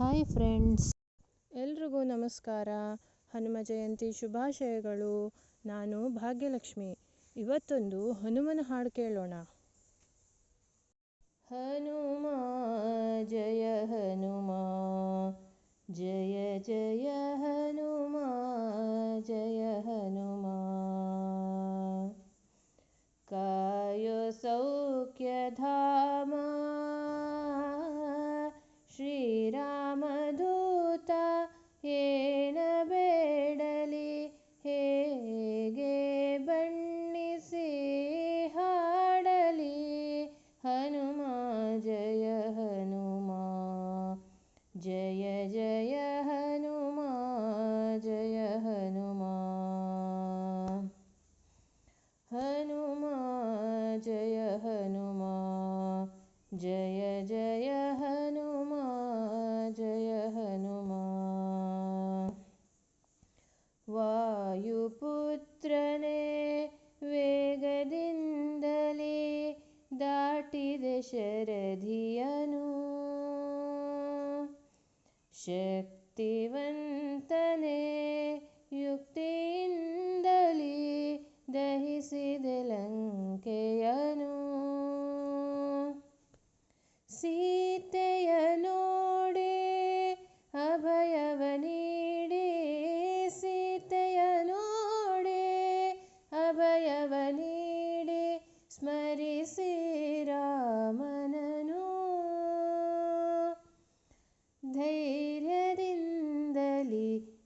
Hi friends ಎಲ್ರಿಗೂ ನಮಸ್ಕಾರ. ಹನುಮ ಜಯಂತಿ ಶುಭಾಶಯಗಳು. ನಾನು ಭಾಗ್ಯಲಕ್ಷ್ಮಿ. ಇವತ್ತೊಂದು ಹನುಮನ ಹಾಡು ಕೇಳೋಣ. ಹನುಮ, ಜಯ ಹನುಮ, ಜಯ ಜಯ ಹನುಮ ಜಯ ಹನುಮ. ಕಾಯೋ ಸೌಖ್ಯಧಾಮ ಶ್ರೀರಾಮದೂತ ವಾಯುಪುತ್ರನೇ ವೇಗದಿಂದಲೇ ದಾಟಿದೆ ಶರಧಿಯನು ಶಕ್ತಿವಂತನೇ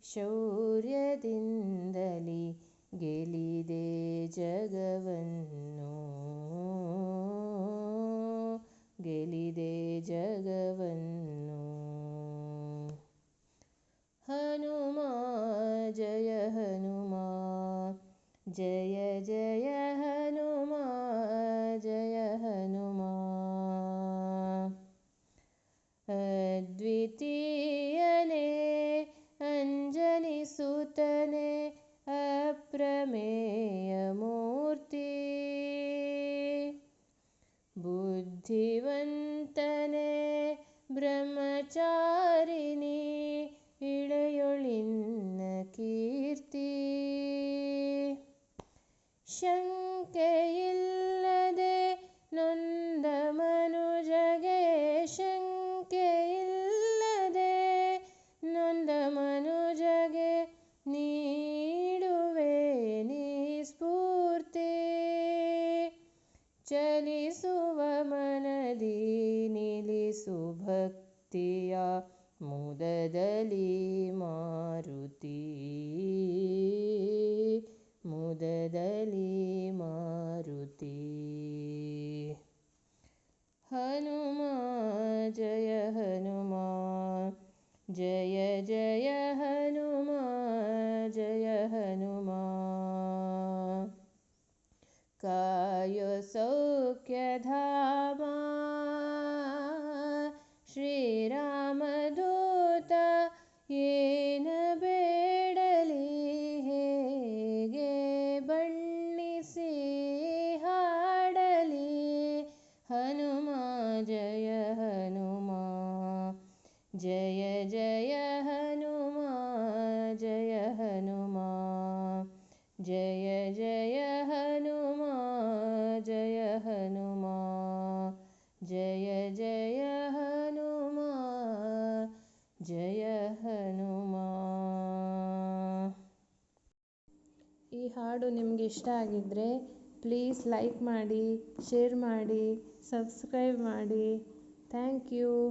ಶೌರ್ಯದಿಂದಲೇ ಗೆಲಿದೆ ಜಗವನ್ನು ಗೆಲಿದೆ ಜಗವನ್ನು प्रमेयमूर्ति। बुद्धिवन्तने ब्रह्मचार। ಮುದದಲ್ಲಿ ಮಾರುತಿ ಮುದದಲ್ಲಿ ಜಯ ಜಯ ಹನುಮ ಜಯ ಹನುಮ. ಜಯ ಜಯ ಹನುಮ ಜಯ ಹನುಮ. ಜಯ ಜಯ ಹನುಮ ಜಯ ಹನುಮ. ಈ ಹಾಡು ನಿಮಗೆ ಇಷ್ಟ ಆಗಿದ್ದರೆ ಪ್ಲೀಸ್ ಲೈಕ್ ಮಾಡಿ, ಶೇರ್ ಮಾಡಿ, ಸಬ್ಸ್ಕ್ರೈಬ್ ಮಾಡಿ. Thank you.